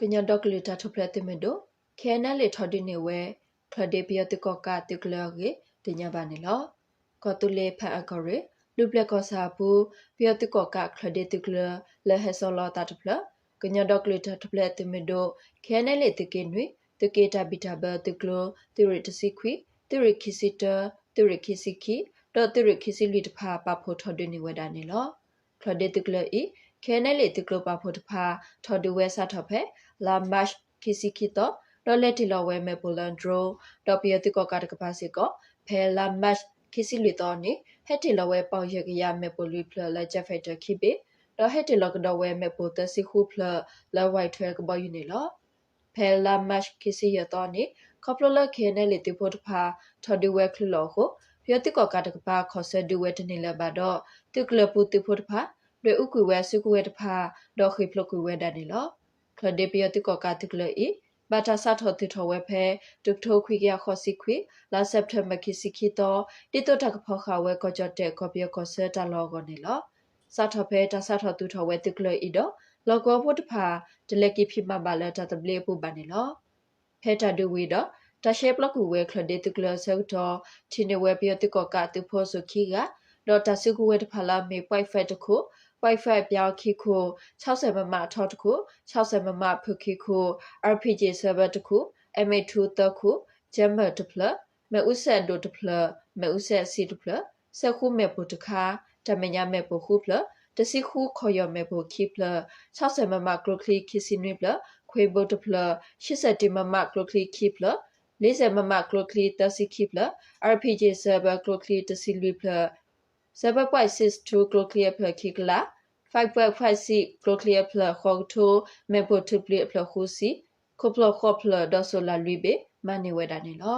ကညာဒေါကလီတာထပလက်တိမဒိုခဲနလေထော်ဒီနေဝဲခလဒေပီယတကောကတိကလောကေတညာပါနေလောကောတူလေဖအကောရေလူပလက်ကောစာဘူးပီယတကောကခလဒေတိကလလဟဆောလောတာထပလကညာဒေါကလီတာထပလက်တိမဒိုခဲနလေတကေနွေတကေတာဘီတာဘတိကလောတိရတစီခွီတိရခိစီတာတိရခိစီခီတော့တိရခိစီလီတဖာပဖို့ထော်ဒီနေဝဲတာနေလောခလဒေတိကလဤ ခဲနလေတိကလောပဖို့တဖာထော်ဒီဝဲစာထော်ဖဲလာမတ်ခီစီခီတော့တော့လက်တီလောဝဲမဲပိုလန်ဒရိုတော့ပြတိကောကတကပါစီကောဖဲလာမတ်ခီစီလီတော့နေဟက်တီလောဝဲပေါရကရမဲပိုလီဖလလက်ချက်ဖက်တခိပေတော့ဟက်တီလောကတော့ဝဲမဲပိုတစီခုဖလလဝိုက်ထွဲကဘောယူနေလောဖဲလာမတ်ခီစီရတော့နေကောပလလခဲနဲ့လေတိဖို့တဖာထော်ဒီဝဲခလလောကိုပြတိကောကတကပါခေါ်ဆက်ဒူဝဲတနေလပါတော့တိကလပူတိဖို့တဖာ လွေဥကွေဝဲစုကွေတဖာတော့ခိဖလကွေဝဲတနေလောခလဒေပီယတိကောကတိကလေဤဘာတာဆတ်ထောတိထောဝဲဖဲဒုတ်ထိုခွေကခေါ်စီခွေလာစက်တမ်ဘာခိစီခီတော့တိတတကဖောခဝဲကောကြတဲ့ကောပီကောဆဲတလောကောနေလောစတ်ထောဖဲတဆတ်ထောတူထောဝဲတိကလေဤတော့လောကောဖို့တဖာဒလက်ကီဖိမဘာလာတတဘလေပူပါနေလောဖဲတာဒူဝီတော့တရှေပလကူဝဲခလဒေတိကလဆောက်တော့ချင်းဝဲပြတိကောကတူဖို့စုခီကဒေါ်တာစုကူဝဲတဖလာမေပွိုက်ဖက်တခု Wi-Fi ပြောင်းခိခု60မမထောက်တခု60မမဖုခိခု RPG server တခု MA2 တခု Jammer တဖလမေဥဆက်ဒိုတဖလမေဥဆက်စီတဖလစခုမေပုတခါတမညာမေပုခုဖလတစီခုခေါ်ရမေပုခိဖလ60မမကလိုကလီခိစီနွေဖလခွေဘုတ်တဖလ80မမကလိုကလီခိဖလ40မမကလိုကလီတစီခိဖလ RPG server ကလိုကလီတစီလွေဖလ7.62 clear per kikla 5.56 clear per khoto mepo to play per khusi khoplo khoplo dosola libe mani weda ni lo